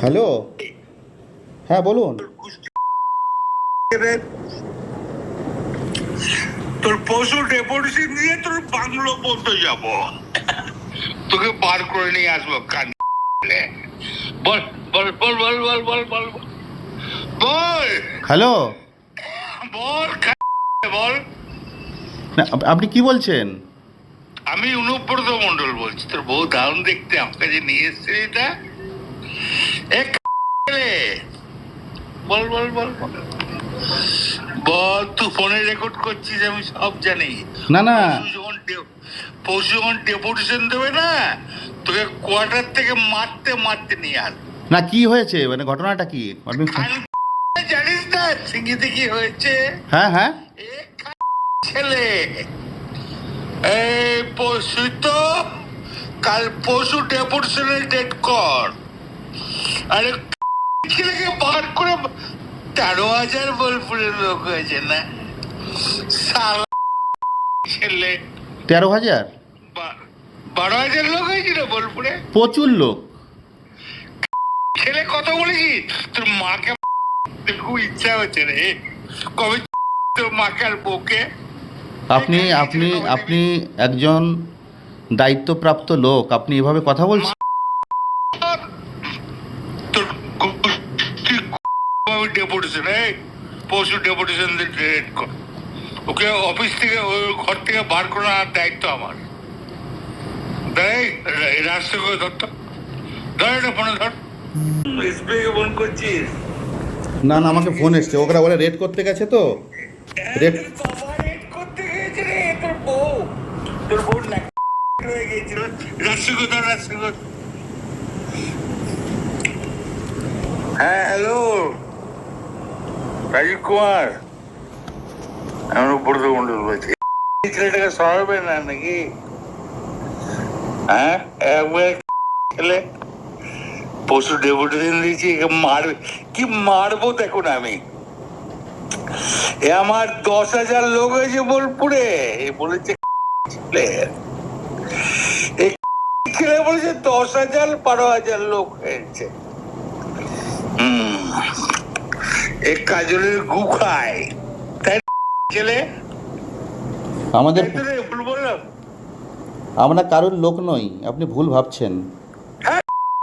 Hello? হ্যাঁ বলুন। তোর পশু ডেপুটেশন দিয়ে তোর বাংলো পর্যন্ত যাব। তোকে বার করে নিয়ে আসব কান বল বল বল বল বল বল বল বল। হ্যালো? বল বল। আপনি কি বলছেন? আমি অনুব্রত মন্ডল বলছি। তোর বউ দারুণ দেখতে আমার কাছে নিয়ে এসছে এটা। এক বল বল বল। বল তুই ফোনে রেকর্ড করছিস আমি সব জানি। না না। পরশু যখন ডেপুটেশন দেবে না তোকে কোয়ার্টার থেকে মারতে মারতে নিয়ে আস না কি হয়েছে? মানে ঘটনাটা কি? জানিস না? সিঙ্গিতে কি হয়েছে? হ্যাঁ হ্যাঁ। ছেলে। এই পরশু তো কাল পরশু ডেপুটেশনের ডেট কর। আরে ছেলেকে বার করে তেরো হাজার বোলপুরের লোক হয়েছে না? ছেলে। তেরো হাজার? বারো হাজার লোক হয়েছিল বোলপুরে? প্রচুর লোক। ছেলে কথা বলেছি তোর মাকে খুব ইচ্ছা হচ্ছে রে। কবে তোর মাকে আর বউকে? আপনি আপনি আপনি একজন দায়িত্বপ্রাপ্ত লোক আপনি এভাবে কথা বলছেন তোর আমি ডেপুটেশন এই পশু ডেপুটেশন ডেট কর ওকে অফিস থেকে ওই ঘর থেকে বার করার দায়িত্ব আমার। রাস্তা করে ধরতো ধর এটা ফোনে ধর। এসবিআই ফোন করছিস না না আমাকে ফোন এসছে। ওরা বলে রেড করতে গেছে তো। রেড করতে গিয়েছে রে, তোর বউ। তোর বউ হয়ে কোথায়, রাস্তা হ্যাঁ হ্যালো হ্যাঁ? পশু দিয়েছি মারবে। কি মারবো দেখুন আমি। এ আমার দশ হাজার লোক হয়েছে বোলপুরে। বলেছে ছেলে বলেছে দশ হাজার, বারো হাজার লোক হয়েছে। হম। এ কাজলের গু খায়। তাই ছেলে? আমাদের ভুল বললাম। আমরা কারোর লোক নই আপনি ভুল ভাবছেন।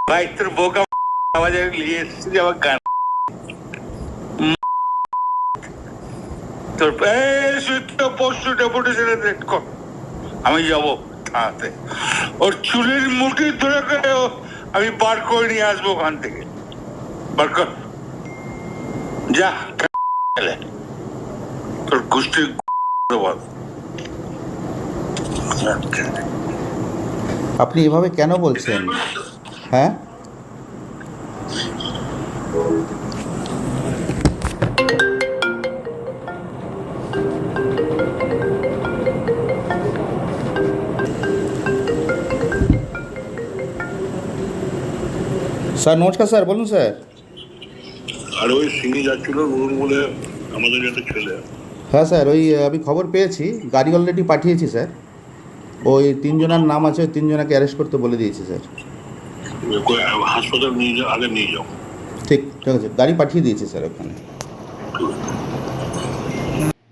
ভাই তোর বোকা আমাদের নিয়ে এসেছি আমার গান। তোর ডেপুটেশনে রেট কর। আমি যাব থানাতে। ওর চুলের মুঠি ধরে আমি বার করে নিয়ে আসব ওখান থেকে। বার কর। যা খেলে তোর গোষ্ঠীর বল আপনি এভাবে কেন বলছেন হ্যাঁ স্যার নমস্কার স্যার বলুন স্যার আর ওই সিঙ্গি যাচ্ছিল রুল বলে আমাদের একটা ছেলে হ্যাঁ স্যার ওই আমি খবর পেয়েছি। গাড়ি অলরেডি পাঠিয়েছি স্যার। ওই তিনজনের নাম আছে ওই তিনজনকে অ্যারেস্ট করতে বলে দিয়েছি স্যার। হাসপাতাল নিয়ে যাও আগে নিয়ে যাও। ঠিক ঠিক আছে। গাড়ি পাঠিয়ে দিয়েছি স্যার ওখানে।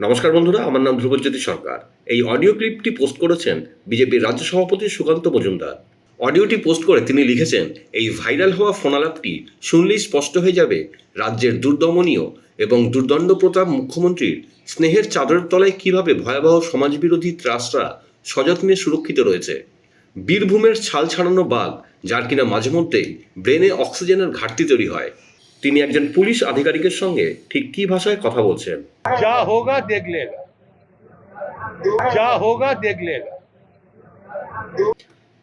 নমস্কার বন্ধুরা আমার নাম ধ্রুবজ্যোতি সরকার। এই অডিও ক্লিপটি পোস্ট করেছেন বিজেপির রাজ্য সভাপতি সুকান্ত মজুমদার। অডিওটি পোস্ট করে তিনি লিখেছেন, এই ভাইরাল হওয়া ফোনালাপটি শুনলেই স্পষ্ট হয়ে যাবে রাজ্যের দুর্দমনীয় এবং দুর্দণ্ড প্রতাপ মুখ্যমন্ত্রীর স্নেহের চাদরের তলায় কীভাবে ভয়াবহ সমাজবিরোধী ত্রাসরা সযত্নে সুরক্ষিত রয়েছে। বীরভূমের ছাল ছাড়ানো বাঘ, যার কিনা মাঝে মধ্যেই ব্রেনে অক্সিজেনের ঘাটতি তৈরি হয়। তিনি একজন পুলিশ আধিকারিকের সঙ্গে ঠিক কি ভাষায় কথা বলছেন? যা হোগা দেখলে যা হোগা